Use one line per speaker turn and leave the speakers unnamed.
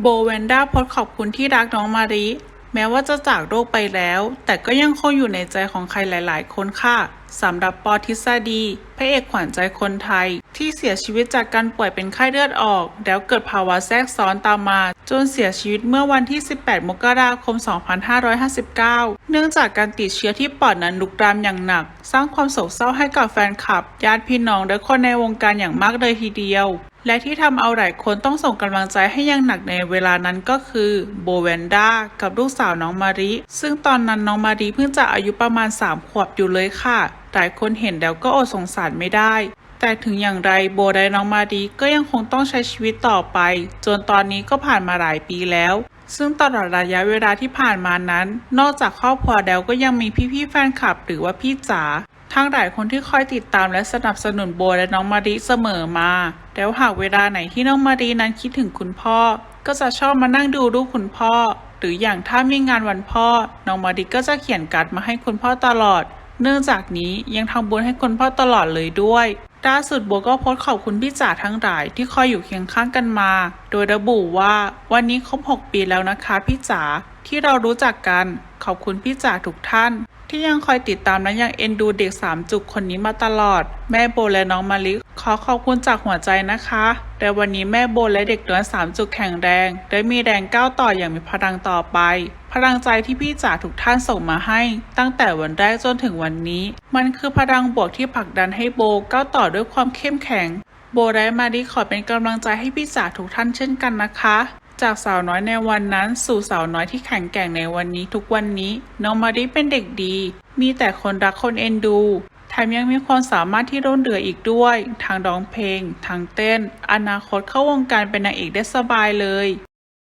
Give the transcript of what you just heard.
โบแวนด้าโพสขอบคุณที่รักน้องมาริ แม้ว่าจะจากโลกไปแล้ว แต่ก็ยังคงอยู่ในใจของใครหลาย ๆ คนค่ะสำหรับปอทฤษฎีพระเอกขวัญใจคนไทย ที่เสียชีวิตจากการป่วยเป็นไข้เลือดออก แล้วเกิดภาวะแทรกซ้อนตามมา จนเสียชีวิตเมื่อวันที่ 18 มกราคม 2559 เนื่องจากการติดเชื้อที่ปอดนั้นลุกรามอย่างหนัก สร้างความโศกเศร้าให้กับแฟนคลับ ญาติพี่น้องและคนในวงการอย่างมากเลยทีเดียว และที่ทำเอาหลายคนต้องส่งกำลังใจให้อยังหนักในเวลานั้นก็คือโบแวนด้ากับลูกสาวน้องมาริ ซึ่งตอนนั้นน้องมาริเพิ่งจะอายุประมาณ 3 ขวบอยู่เลยค่ะ หลายคนเห็นแล้วก็อดสงสารไม่ได้ แต่ถึงอย่างไรโบและน้องมาริก็ยังคงต้องใช้ชีวิตต่อไป จนตอนนี้ก็ผ่านมาหลายปีแล้ว ซึ่งตลอดระยะเวลาที่ผ่านมานั้น นอกจากครอบครัวแล้วก็ยังมีพี่ๆแฟนคลับ หรือว่าพี่จ๋า ทั้งหลายคนที่คอยติดตามและสนับสนุนโบและน้องมาริเสมอมา แล้วหากเวลาไหนที่น้องมารีนั้นคิดถึงคุณพ่อ ก็จะชอบมานั่งดูรูปคุณพ่อ หรืออย่างถ้ามีงานวันพ่อ น้องมารีก็จะเขียนการ์ดมาให้คุณพ่อตลอด เนื่องจากนี้ยังทำบุญให้คุณพ่อตลอดเลยด้วยล่าสุดโบก็โพสต์ขอบคุณพี่จ๋าทั้งหลายที่คอยอยู่เคียงข้างกันมา โดยระบุว่าวันนี้ครบ 6 ปีแล้วนะคะพี่จ๋าที่เรารู้จักกัน ขอบคุณพี่จ๋าทุกท่าน ที่ยังคอยติดตามและยังเอ็นดูเด็กสามจุกคนนี้มาตลอด แม่โบและน้องมาลิขอขอบคุณจากหัวใจนะคะแต่วันนี้แม่โบและเด็กน้อยสามจุกแข็งแรงและมีแรงก้าวต่ออย่างมีพลังต่อไป พลังใจที่พี่จ๋าทุกท่านส่งมาให้ ตั้งแต่วันแรกจนถึงวันนี้ มันคือพลังบวกที่ผลักดันให้โบก้าวต่อด้วยความเข้มแข็งโบและมาริขอเป็นกำลังใจให้พี่จ๋าทุกท่านเช่นกันนะคะ จากสาวน้อยในวันนั้นสู่สาวน้อยที่แข็งแกร่งในวันนี้ทุกวันนี้น้องมาริเป็นเด็กดี มีแต่คนรักคนเอ็นดูแถมยังมีความสามารถที่ร่นเรืออีกด้วย ทางร้องเพลง ทางเต้น อนาคตเข้าวงการเป็นนางเอกได้สบายเลย